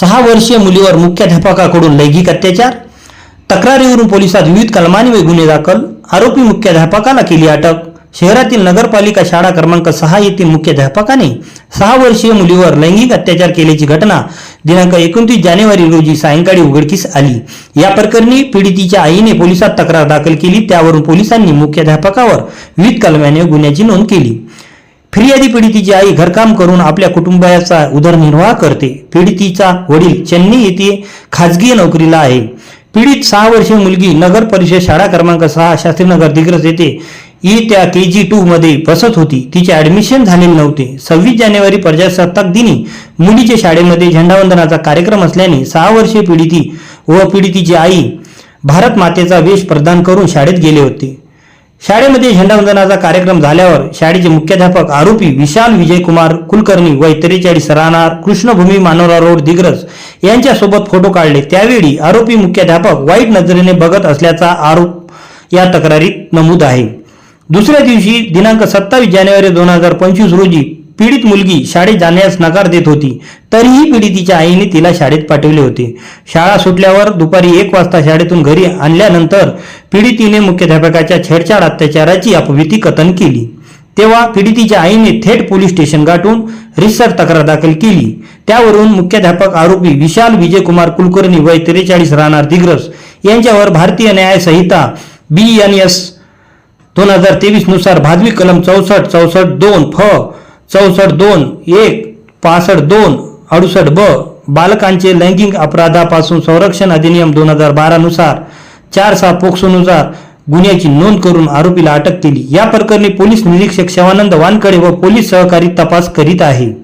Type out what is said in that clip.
सहा वर्षीय मुलीवर मुख्याध्यापकाकडून लैंगिक अत्याचार तक्रारीवरून पोलिसात विविध कलमांवर गुन्हे दाखल आरोपी मुख्याध्यापकाला केली अटक. शहरातील नगरपालिका शाळा क्रमांक सहा येथील मुख्याध्यापकाने सहा वर्षीय मुलीवर लैंगिक अत्याचार केल्याची घटना दिनांक एकोणतीस जानेवारी रोजी सायंकाळी उघडकीस आली. या प्रकरणी पीडितीच्या आईने पोलिसात तक्रार दाखल केली. त्यावरून पोलिसांनी मुख्याध्यापकावर विविध कलमाने गुन्ह्याची नोंद केली. फिर्यादी पीडितीची आई घरकाम करून आपल्या कुटुंबाचा उदरनिर्वाह करते. पीडितीचा वडील चेन्नई येथे खाजगी नोकरीला आहे. पीडित सहा वर्षीय मुलगी नगर परिषद शाळा क्रमांक सहा शास्त्रीनगर दिग्रस येथे त्या के जी टू मध्ये बसत होती. तिचे ऍडमिशन झालेले नव्हते. सव्वीस जानेवारी प्रजासत्ताक दिनी मुलीच्या शाळेमध्ये झेंडावंदनाचा कार्यक्रम असल्याने सहा वर्षीय पीडिती व पीडितीची आई भारत मातेचा वेश प्रदान करून शाळेत गेले होते. शाळेमध्ये झेंडावंदनाचा कार्यक्रम झाल्यावर शाळेचे मुख्याध्यापक आरोपी विशाल विजयकुमार कुलकर्णी व त्रेचाळीस राहणार कृष्णभूमी मानोरा रोड दिग्रज यांच्यासोबत फोटो काढले. त्यावेळी आरोपी मुख्याध्यापक वाईट नजरेने बघत असल्याचा आरोप या तक्रारीत नमूद आहे. दुसऱ्या दिवशी दिनांक सत्तावीस जानेवारी दोन हजार पंचवीस रोजी पीडित मुलगी शाळेत जाण्यास नकार देत होती. तरीही पीडितीच्या आईने तिला शाळेत पाठवले होते. शाळा सुटल्यावर दुपारी एक वाजता शाळेतून घरी आणल्यानंतर पीडितीने मुख्याध्यापकाच्या छेडछाड अत्याचाराची अपविती कथन केली. तेव्हा पीडितीच्या आईने थेट पोलीस स्टेशन गाठून रिसर तक्रार दाखल केली. त्यावरून मुख्याध्यापक आरोपी विशाल विजयकुमार कुलकर्णी वय त्रेचाळीस राहणार दिग्रस यांच्यावर भारतीय न्याय संहिता बी एन एस दोन हजार तेवीसनुसार भादवी कलम चौसष्ट चौसष्ट दोन फ चौसष्ट दोन एक पासष्ट दोन अडुसष्ट ब बालकांचे लैंगिक अपराधापासून संरक्षण अधिनियम दोन हजार बारानुसार चार सहा पोक्सोनुसार गुन्ह्याची नोंद करून आरोपीला अटक केली. या प्रकरणी पोलीस निरीक्षक शिवानंद वानकडे व पोलीस सहकारी तपास करीत आहे.